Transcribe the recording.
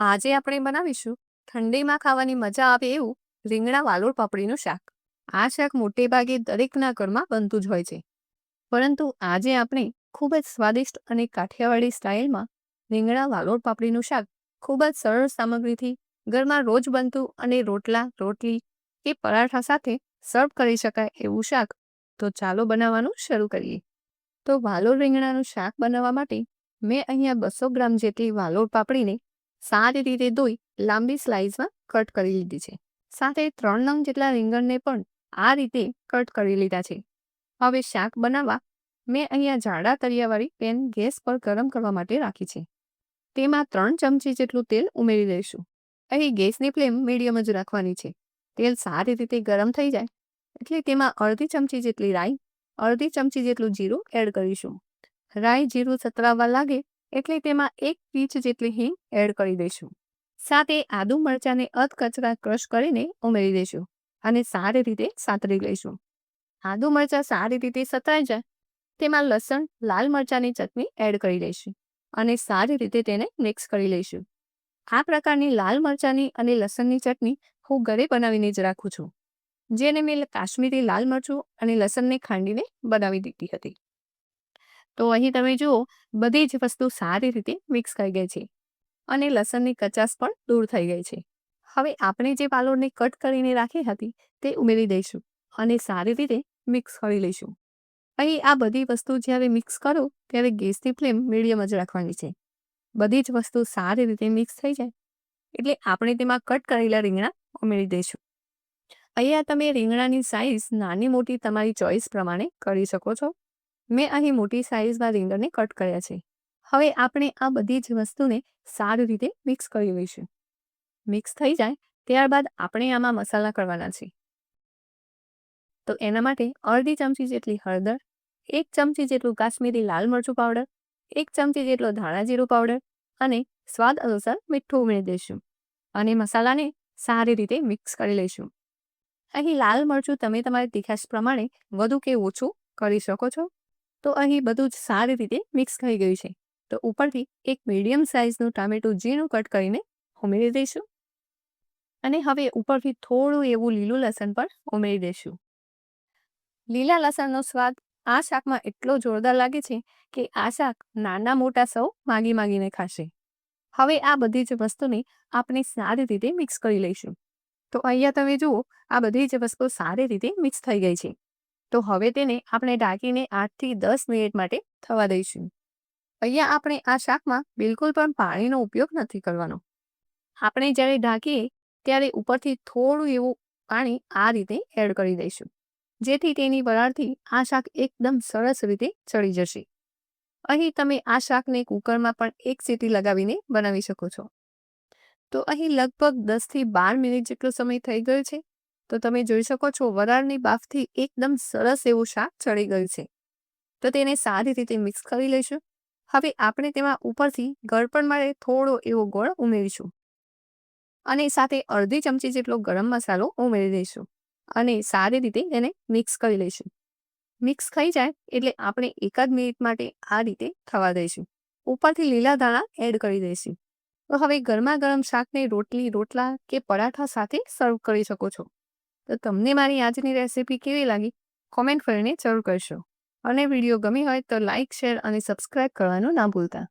આજે આપણે બનાવીશું ઠંડીમાં ખાવાની મજા આવે એવું રીંગણા વાલોળ પાપડીનું શાક. આ શાક મોટે ભાગે દરેકના ઘરમાં બનતું જ હોય છે. પરંતુ આજે આપણે ખૂબ જ સ્વાદિષ્ટ અને કાઠિયાવાડી સ્ટાઇલમાં રીંગણા વાલોળ પાપડીનું શાક ખૂબ જ સરળ સામગ્રીથી ઘરમાં રોજ બનતું અને રોટલા, રોટલી કે પરાઠા સાથે સર્વ કરી શકાય એવું શાક. તો ચાલો બનાવવાનું શરૂ કરીએ. તો વાલોળ રીંગણાનું શાક બનાવવા માટે મેં અહીંયા બસો ગ્રામ જેટલી વાલોળ પાપડીને સારી રીતે ધોઈ લાંબી સ્લાઇસમાં કટ કરી લીધી છે. સાથે ત્રણ નંગ જેટલા રીંગણને પણ આ રીતે કટ કરી લીધા છે. હવે શાક બનાવવા મેં અહીંયા જાડા તળિયાવાળી પેન ગેસ પર ગરમ કરવા માટે રાખી છે. તેમાં ત્રણ ચમચી જેટલું તેલ ઉમેરી દઈશું. અહીં ગેસની ફ્લેમ મીડિયમ જ રાખવાની છે. તેલ સારી રીતે ગરમ થઈ જાય એટલે તેમાં અડધી ચમચી જેટલી રાઈ, અડધી ચમચી જેટલું જીરું એડ કરીશું. રાઈ જીરું સતરાવવા લાગે એટલે તેમાં એક પીચ જેટલી હિંગ એડ કરી દઈશું. સાથે આદુ મરચાંને અધકચરા ક્રશ કરીને ઉમેરી દઈશું અને સારી રીતે સાતરી લઈશું. આદુ મરચાં સારી રીતે સતરાઈ જાય તેમાં લસણ, લાલ મરચાંની ચટણી એડ કરી દઈશું અને સારી રીતે તેને મિક્સ કરી લઈશું. આ પ્રકારની લાલ મરચાંની અને લસણની ચટણી હું ઘરે બનાવીને જ રાખું છું. જેને મેં કાશ્મીરી લાલ મરચું અને લસણને ખાંડીને બનાવી દીધી હતી. તો અહીં તમે જુઓ, બધી જ વસ્તુ સારી રીતે મિક્સ થઈ ગઈ છે અને લસણની કચાશ પણ દૂર થઈ ગઈ છે. હવે આપણે જે પાલોડને કટ કરીને રાખી હતી તે ઉમેરી દઈશું અને સારી રીતે મિક્સ કરી લઈશું. અહીં આ બધી વસ્તુ જ્યારે મિક્સ કરો, ત્યારે ગેસની ફ્લેમ મીડિયમ જ રાખવાની છે. બધી જ વસ્તુ સારી રીતે મિક્સ થઈ જાય, એટલે આપણે તેમાં કટ કરેલા રીંગણા ઉમેરી દઈશું. અહીંયા તમે રીંગણાની સાઇઝ નાની મોટી તમારી ચોઈસ પ્રમાણે કરી શકો છો. મેં અહીં મોટી સાઇઝમાં રીંગણને કટ કર્યા છે. હવે આપણે આ બધી જ વસ્તુને સારી રીતે મિક્સ કરી લઈશું. મિક્સ થઈ જાય ત્યારબાદ આપણે આમાં મસાલા કરવાના છે. તો એના માટે અડધી ચમચી જેટલી હળદર, એક ચમચી જેટલું કાશ્મીરી લાલ મરચું પાવડર એક ચમચી જેટલો ધાણા જીરું પાવડર અને સ્વાદ અનુસાર મીઠું ઉમેરી દઈશું અને મસાલાને સારી રીતે મિક્સ કરી લઈશું. અહીં લાલ મરચું તમે તમારી તીખાશ પ્રમાણે વધુ કે ઓછું કરી શકો છો. તો અહીં બધું જ સારી રીતે મિક્સ થઈ ગયું છે. તો ઉપરથી એક મીડિયમ સાઇઝનું ટામેટું ઝીણું કટ કરીને ઉમેરી દઈશું. અને હવે ઉપરથી થોડું એવું લીલું લસણ પણ ઉમેરી દઈશું. લીલા લસણનો સ્વાદ આ શાકમાં એટલો જોરદાર લાગે છે કે આ શાક નાના મોટા સૌ માગી માગીને ખાશે. હવે આ બધી જ વસ્તુને આપણે સારી રીતે મિક્સ કરી લઈશું. તો અહીંયા તમે જુઓ, આ બધી જ વસ્તુ સારી રીતે મિક્સ થઈ ગઈ છે. તો હવે તેને આપણે ઢાંકીને આઠથી દસ મિનિટ માટે થવા દઈશું. અહીંયા આપણે આ શાકમાં બિલકુલ પણ પાણીનો ઉપયોગ નથી કરવાનો. આપણે જ્યારે ઢાંકીએ ત્યારે ઉપરથી થોડું એવું પાણી આ રીતે એડ કરી દઈશું, જેથી તેની વરાળથી આ શાક એકદમ સરસ રીતે ચડી જશે. અહીં તમે આ શાકને કુકરમાં પણ એક સીટી લગાવીને બનાવી શકો છો. તો અહીં લગભગ દસથી બાર મિનિટ જેટલો સમય થઈ ગયો છે. તો તમે જોઈ શકો છો, વરાળની બાફથી એકદમ સરસ એવું શાક ચડી ગયું છે. તો તેને સારી રીતે મિક્સ કરી લઈશું. હવે આપણે તેમાં ઉપરથી ગળપણ માટે થોડો એવો ગોળ ઉમેરીશું. અને સાથે અડધી ચમચી જેટલો ગરમ મસાલો ઉમેરી દઈશું અને સારી રીતે એને મિક્સ કરી લઈશું. મિક્સ થઈ જાય એટલે આપણે એકાદ મિનિટ માટે આ રીતે થવા દઈશું. ઉપરથી લીલા દાણા એડ કરી દઈશું. તો હવે ગરમા ગરમ શાકને રોટલી, રોટલા કે પરાઠા સાથે સર્વ કરી શકો છો. તો તમને મારી આજની રેસીપી કેવી લાગી? કોમેન્ટ કરીને જરૂર કરશો અને વીડિયો ગમી હોય તો લાઇક શેર અને સબસ્ક્રાઇબ કરવાનું ના ભૂલતા.